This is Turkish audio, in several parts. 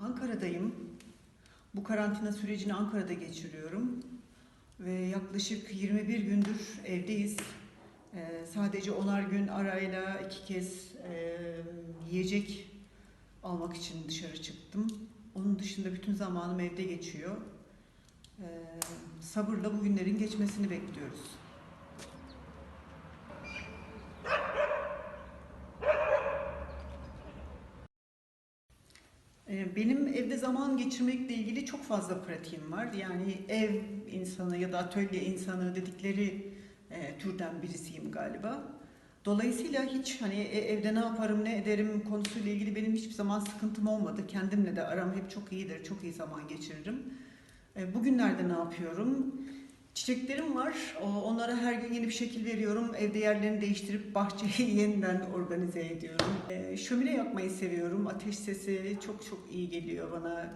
Ankara'dayım. Bu karantina sürecini Ankara'da geçiriyorum. Ve yaklaşık 21 gündür evdeyiz. Ee, sadece onar gün arayla iki kez e, yiyecek almak için dışarı çıktım. Onun dışında bütün zamanım evde geçiyor. Ee, sabırla bu günlerin geçmesini bekliyoruz. Ee, Benim evde zaman geçirmekle ilgili çok fazla pratiğim var. Yani ev insanı ya da atölye insanı dedikleri e, türden birisiyim galiba. Dolayısıyla hiç hani e, evde ne yaparım ne ederim konusuyla ilgili benim hiçbir zaman sıkıntım olmadı. Kendimle de aram hep çok iyidir, çok iyi zaman geçiririm. E, Bugünlerde ne yapıyorum? Çiçeklerim var. Onlara her gün yeni bir şekil veriyorum. Evde yerlerini değiştirip bahçeyi yeniden organize ediyorum. Ee, şömine yakmayı seviyorum. Ateş sesi çok çok iyi geliyor bana.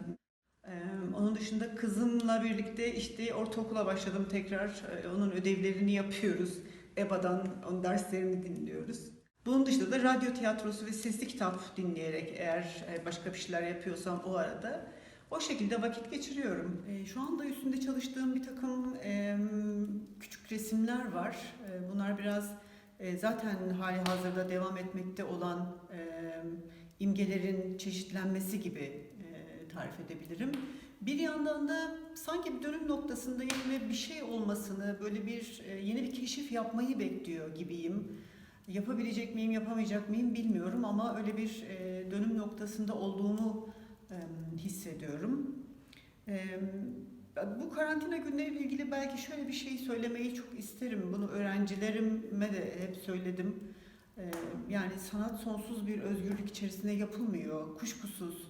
Ee, onun dışında kızımla birlikte işte ortaokula başladım tekrar. Ee, onun ödevlerini yapıyoruz. EBA'dan onun derslerini dinliyoruz. Bunun dışında da radyo tiyatrosu ve sesli kitap dinleyerek eğer e, başka bir şeyler yapıyorsam o arada o şekilde vakit geçiriyorum. Şu anda üstünde çalıştığım bir takım resimler var. E, bunlar biraz e, zaten hali hazırda devam etmekte olan e, imgelerin çeşitlenmesi gibi e, tarif edebilirim. Bir yandan da sanki bir dönüm noktasındayım ve bir şey olmasını, böyle bir yeni bir keşif yapmayı bekliyor gibiyim. Yapabilecek miyim, yapamayacak mıyım bilmiyorum ama öyle bir dönüm noktasında olduğumu hissediyorum. E, bu karantina günleriyle ilgili belki şöyle bir şey söylemeyi çok isterim. Bunu öğrencilerime de hep söyledim. E, yani sanat sonsuz bir özgürlük içerisinde yapılmıyor. Kuşkusuz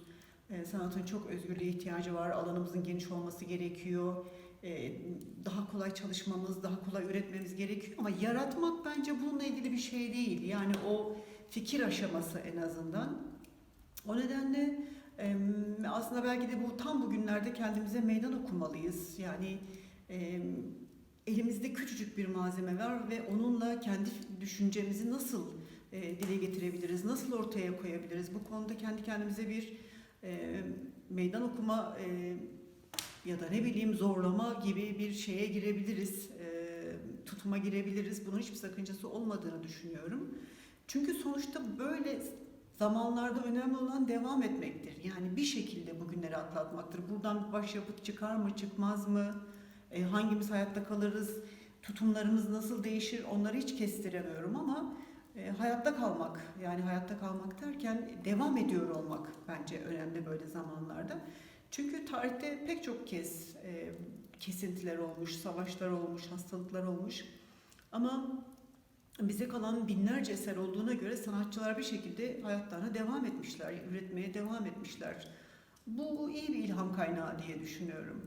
e, sanatın çok özgürlüğe ihtiyacı var. Alanımızın geniş olması gerekiyor. E, daha kolay çalışmamız, daha kolay üretmemiz gerekiyor. Ama yaratmak bence bununla ilgili bir şey değil. Yani o fikir aşaması en azından. O nedenle Aslında belki de bu tam bugünlerde kendimize meydan okumalıyız. Yani em, elimizde küçücük bir malzeme var ve onunla kendi düşüncemizi nasıl e, dile getirebiliriz, nasıl ortaya koyabiliriz? Bu konuda kendi kendimize bir e, meydan okuma e, ya da ne bileyim zorlama gibi bir şeye girebiliriz, e, tutuma girebiliriz. Bunun hiçbir sakıncası olmadığını düşünüyorum. Çünkü sonuçta böyle zamanlarda önemli olan devam etmektir. Yani bir şekilde bugünleri atlatmaktır. Buradan bir başyapıt çıkar mı, çıkmaz mı? E, hangimiz hayatta kalırız? Tutumlarımız nasıl değişir? Onları hiç kestiremiyorum ama e, hayatta kalmak, yani hayatta kalmak derken devam ediyor olmak bence önemli böyle zamanlarda. Çünkü tarihte pek çok kez e, kesintiler olmuş, savaşlar olmuş, hastalıklar olmuş. Ama bize kalan binlerce eser olduğuna göre sanatçılar bir şekilde hayatlarına devam etmişler, üretmeye devam etmişler. Bu iyi bir ilham kaynağı diye düşünüyorum.